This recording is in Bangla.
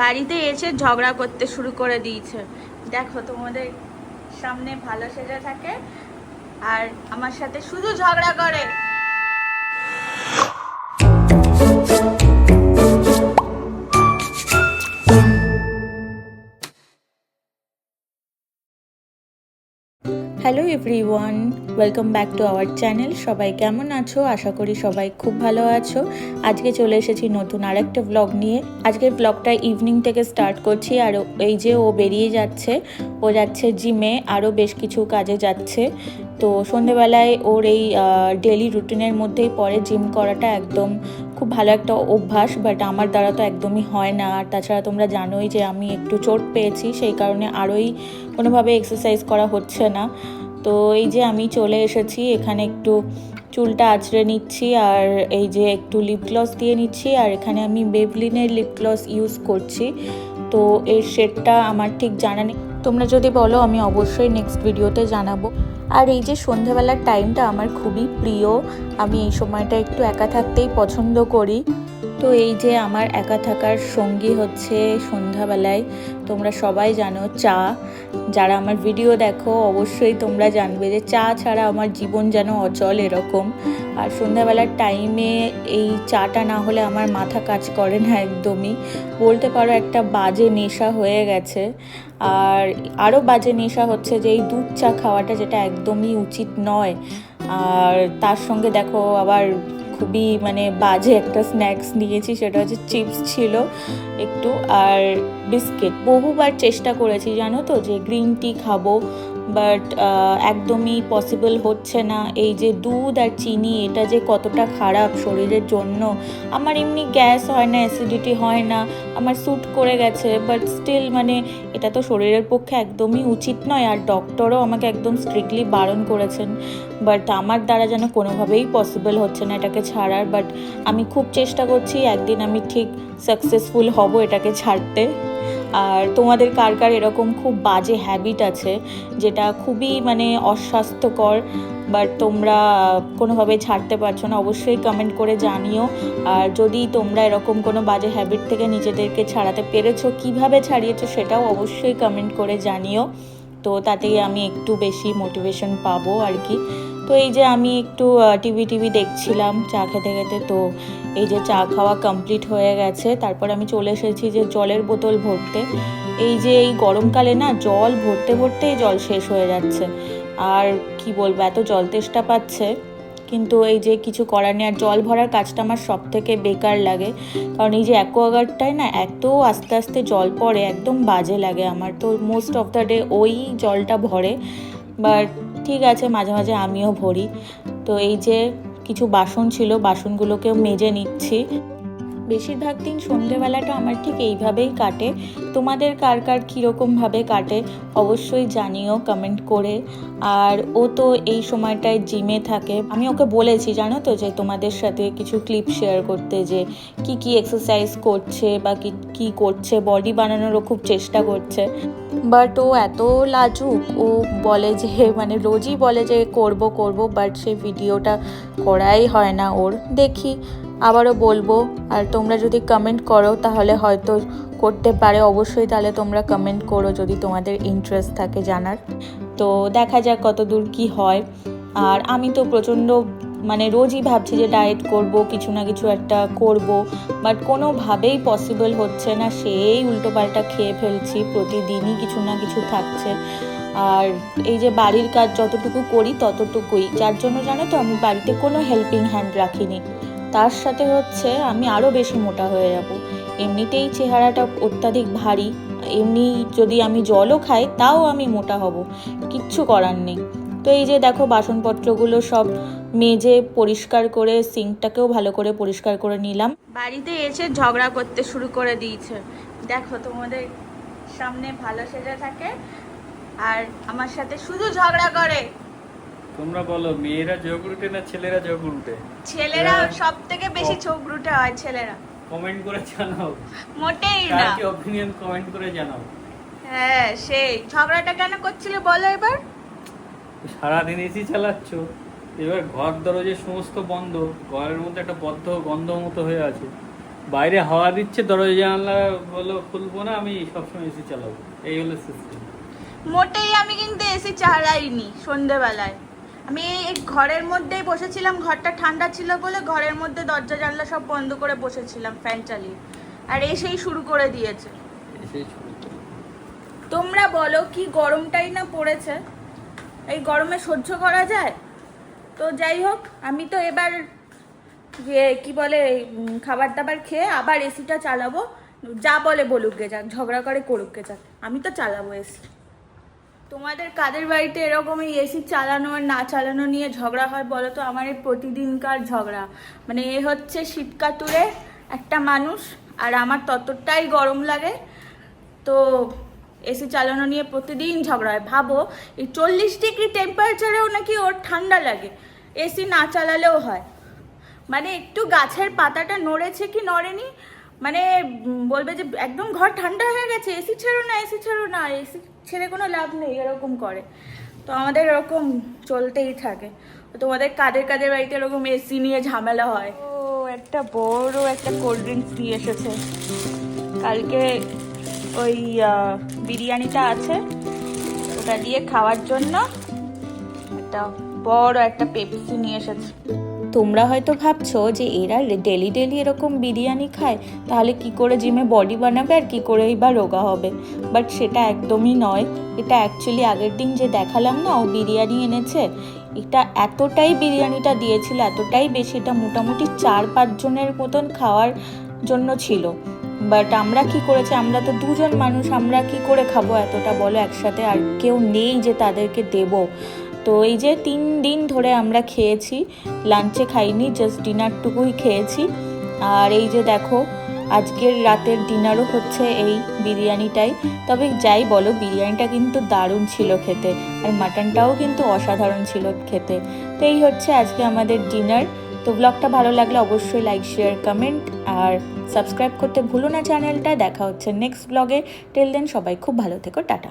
বাড়িতে এসে ঝগড়া করতে শুরু করে দিয়েছে। দেখো, তোমাদের সামনে ভালো সেজে থাকে আর আমার সাথে শুধু ঝগড়া করে। Hello everyone welcome back to our channel সবাই কেমন আছো? আশা করি সবাই খুব ভালো আছো। আজকে চলে এসেছি নতুন আরেকটা ব্লগ নিয়ে। আজকের ব্লগটা ইভিনিং থেকে স্টার্ট করছি, আর এই যে ও বেরিয়ে যাচ্ছে। ও যাচ্ছে জিমে আরও বেশ কিছু কাজে যাচ্ছে। তো সন্ধেবেলায় ওর এই ডেলি রুটিনের মধ্যেই পরে জিম করাটা একদম খুব ভালো একটা অভ্যাস বাট আমার দ্বারা তো একদমই হয় না। আর তাছাড়া তোমরা জানোই যে আমি একটু চোট পেয়েছি, সেই কারণে আরোই কোনোভাবে এক্সারসাইজ করা হচ্ছে না। তো এই যে আমি চলে এসেছি, এখানে একটু চুলটা আঁচড়ে নিচ্ছি, আর এই যে একটু লিপ গ্লস দিয়ে নিচ্ছি, আর এখানে আমি বেবলিনের লিপ গ্লস ইউজ করছি। তো এর শেডটা আমার ঠিক জানা নেই। তোমরা যদি বলো, আমি অবশ্যই নেক্সট ভিডিওতে জানাব। আর এই যে সন্ধ্যাবেলার টাইমটা আমার খুবই প্রিয়। আমি এই সময়টা একটু একা থাকতেই পছন্দ করি। তো এই যে আমার একা থাকার সঙ্গী হচ্ছে সন্ধ্যাবেলায়, তোমরা সবাই জানো চা। যারা আমার ভিডিও দেখো, অবশ্যই তোমরা জানবে যে চা ছাড়া আমার জীবন যেন অচল এরকম। আর সন্ধ্যাবেলার টাইমে এই চাটা না হলে আমার মাথা কাজ করে না একদমই। বলতে পারো একটা বাজে নেশা হয়ে গেছে। আর আরও বাজে নেশা হচ্ছে যে এই দুধ চা খাওয়াটা যেটা একদমই উচিত নয়। আর তার সঙ্গে দেখো আবার খুবই মানে বাজে একটা স্ন্যাক্স নিয়েছি, সেটা হচ্ছে চিপস ছিল একটু আর বিস্কিট বহুবার চেষ্টা করেছি, জানো তো, যে গ্রিন টি খাব বাট একদমই পসিবল হচ্ছে না। এই যে দুধ আর চিনি, এটা যে কতটা খারাপ শরীরের জন্য। আমার এমনি গ্যাস হয় না অ্যাসিডিটি হয় না, আমার স্যুট করে গেছে বাট স্টিল মানে এটা তো শরীরের পক্ষে একদমই উচিত নয়। আর ডক্টরও আমাকে একদম স্ট্রিক্টলি বারণ করেছেন। বাট আমার দ্বারা যেন কোনোভাবেই পসিবল হচ্ছে না এটাকে ছাড়ার। বাট আমি খুব চেষ্টা করছি, একদিন আমি ঠিক সাকসেসফুল হব এটাকে ছাড়তে। আর তোমাদের কার কার এরকম খুব বাজে হ্যাবিট আছে যেটা খুবই মানে অস্বাস্থ্যকর বাট তোমরা কোনোভাবে ছাড়তে পারছ না, অবশ্যই কমেন্ট করে জানিও। আর যদি তোমরা এরকম কোনো বাজে হ্যাবিট থেকে নিজেদেরকে ছাড়াতে পেরেছ, কীভাবে ছাড়িয়েছো সেটাও অবশ্যই কমেন্ট করে জানিও। তো তাতেই আমি একটু বেশি মোটিভেশন পাবো আর কি। তো এই যে আমি একটু টিভি টিভি দেখছিলাম, চা খেতে খেতে, তো এই যে চা খাওয়া কমপ্লিট হয়ে গেছে। তারপর আমি চলে এসেছি যে জলের বোতল ভরতে। এই যে এই গরমকালে না, জল ভরতে ভরতেই জল শেষ হয়ে যাচ্ছে। আর কি বলব, এত জল তেষ্টা পাচ্ছে। কিন্তু এই যে কিছু করার নেই, আর জল ভরার কাজটা আমার সব থেকে বেকার লাগে। কারণ এই যে অ্যাকোয়াগার্ডটায় না, এত আস্তে আস্তে জল পড়ে, একদম বাজে লাগে আমার। তো মোস্ট অফ দ্য ডে ওই জলটা ভরে। বাট ঠিক আছে, মাঝে মাঝে আমিও ভরি। তো এই যে কিছু বাসন ছিল, বাসনগুলোকেও মেজে নিচ্ছি। বেশিরভাগ দিন সন্ধেবেলাটা আমার ঠিক এইভাবেই কাটে। তোমাদের কার কার কীরকমভাবে কাটে অবশ্যই জানিও কমেন্ট করে। আর ও তো এই সময়টায় জিমে থাকে। আমি ওকে বলেছি, জানো তো, যে তোমাদের সাথে কিছু ক্লিপ শেয়ার করতে, যে কি কি এক্সারসাইজ করছে বা কি, কী করছে। বডি বানানোরও খুব চেষ্টা করছে। বাট ও এত লাজুক। ও বলে যে মানে রোজই বলে যে, করব করব। বাট সেই ভিডিওটা করাই হয় না ওর। দেখি। আবারও বলব, আর তোমরা যদি কমেন্ট করো, তাহলে হয়তো করতে পারে। অবশ্যই তাহলে তোমরা কমেন্ট করো যদি তোমাদের ইন্টারেস্ট থাকে জানার। তো দেখা যাক কত দূর কী হয়। আর আমি তো প্রচণ্ড মানে রোজই ভাবছি যে ডায়েট করব, কিছু না কিছু একটা করব। বাট কোনোভাবেই পসিবল হচ্ছে না। সেই উল্টোপাল্টা খেয়ে ফেলছি। প্রতিদিনই কিছু না কিছু থাকছে। আর এই যে বাড়ির কাজ যতটুকু করি, ততটুকুই। যার জন্য জানো তো, আমি বাড়িতে কোনো হেল্পিং হ্যান্ড রাখিনি। তার সাথে হচ্ছে আমি আরও বেশি মোটা হয়ে যাব। এমনিতেই চেহারাটা অত্যাধিক ভারী। এমনি যদি আমি জলও খাই, তাও আমি মোটা হব। কিচ্ছু করার নেই। তো এই যে দেখো, বাসনপত্রগুলো সব মেজে পরিষ্কার করে, সিঙ্কটাকেও ভালো করে পরিষ্কার করে নিলাম। বাড়িতে এসে ঝগড়া করতে শুরু করে দিয়েছে। দেখো, তোমাদের সামনে ভালো সেজে থাকে। আর আমার সাথে শুধু ঝগড়া করে। তোমরা বলো মেয়েরা যোগরুটে না ছেলেরা যোগরুটে ছেলেরা হ্যাঁ। সব থেকে বেশি চোখরুটে হয় ছেলেরা। কমেন্ট করে জানাও। মোটেই না। কি অপিনিয়ন কমেন্ট করে জানাও? হ্যাঁ সেই। ঝগড়াটা কেন করছিলে বলো এবার? সারাদিন এসি চালাচ্ছ এবার ঘর দরজে সমস্ত বন্ধ ঘরের মধ্যে একটা বদ্ধ গন্ধ মতো হয়ে আছে। বাইরে হাওয়া দিচ্ছে দরজা জানলা বলো খুলবো না আমি সবসময় এসি চালাবো। এই হলো সিস্টেম মোটেই আমি কিন্তু এসি চালাইনি সন্ধেবেলায়। আমি এই ঘরের মধ্যেই বসেছিলাম ঘরটা ঠান্ডা ছিল বলে ঘরের মধ্যে দরজা জানলা সব বন্ধ করে বসেছিলাম ফ্যান চালিয়ে। আর এসেই শুরু করে দিয়েছে। তোমরা বলো কি গরমটাই না পড়েছে? এই গরমে সহ্য করা যায়? তো যাই হোক আমি তো এবার যে কি বলে খাবার দাবার খেয়ে আবার এসিটা চালাবো। যা বলে বলুক গে যাক ঝগড়া করে করুক গে যাক। আমি তো চালাবো এসি। তোমাদের কাদের বাড়িতে এরকম এই এসি চালানো আর না চালানো নিয়ে ঝগড়া হয় বলো তো? আমার এই প্রতিদিনকার ঝগড়া। মানে এ হচ্ছে শীতকাতুরে একটা মানুষ, আর আমার ততটাই গরম লাগে। তো এসি চালানো নিয়ে প্রতিদিন ঝগড়া হয়। ভাবো, এই চল্লিশ ডিগ্রি টেম্পারেচারেও নাকি ওর ঠান্ডা লাগে। এসি না চালালেও হয়। মানে একটু গাছের পাতাটা নড়েছে কি নড়েনি? মানে বলবে যে একদম ঘর ঠান্ডা হয়ে গেছে এসি ছেড়ো না এসি ছেড়ো না এসি ছেড়ে কোনো লাভ নেই, এরকম করে। তো আমাদের এরকম চলতেই থাকে। তোমাদের কাদের কাদের বাড়িতে এরকম এসি নিয়ে ঝামেলা হয়? ও, একটা বড় একটা কোল্ড ড্রিঙ্কস নিয়ে এসেছে। কালকে ওই বিরিয়ানিটা আছে, ওটা দিয়ে খাওয়ার জন্য একটা বড় একটা পেপসি নিয়ে এসেছে। তোমরা হয়তো ভাবছ যে এরা ডেলি ডেলি এরকম বিরিয়ানি খায়, তাহলে কি করে জিমে বডি বানাবে আর কি করেই বা রোগা হবে? বাট সেটা একদমই নয়। এটা অ্যাকচুয়ালি আগের দিন যে দেখালাম না, ও বিরিয়ানি এনেছে, এটা এতটাই বিরিয়ানিটা দিয়েছিল, এতটাই বেশি, এটা মোটামুটি চার পাঁচজনের মতন খাওয়ার জন্য ছিল। বাট আমরা কি করেছি, আমরা তো দুজন মানুষ, আমরা কি করে খাব এতটা বলো একসাথে? আর কেউ নেই যে তাদেরকে দেবো। তো এই যে তিন দিন ধরে আমরা খেয়েছি লাঞ্চে খাইনি জাস্ট ডিনারটুকুই খেয়েছি। আর এই যে দেখো, আজকের রাতের ডিনারও হচ্ছে এই বিরিয়ানিটাই। তবে যাই বলো, বিরিয়ানিটা কিন্তু দারুণ ছিল খেতে, আর মাটনটাও কিন্তু অসাধারণ ছিল খেতে। তো এই হচ্ছে আজকে আমাদের ডিনার তো ব্লগটা ভালো লাগলে অবশ্যই লাইক শেয়ার কমেন্ট আর সাবস্ক্রাইব করতে ভুলো না চ্যানেলটা দেখা হচ্ছে নেক্সট ব্লগে টেল দেন সবাই খুব ভালো থেকো, টাটা।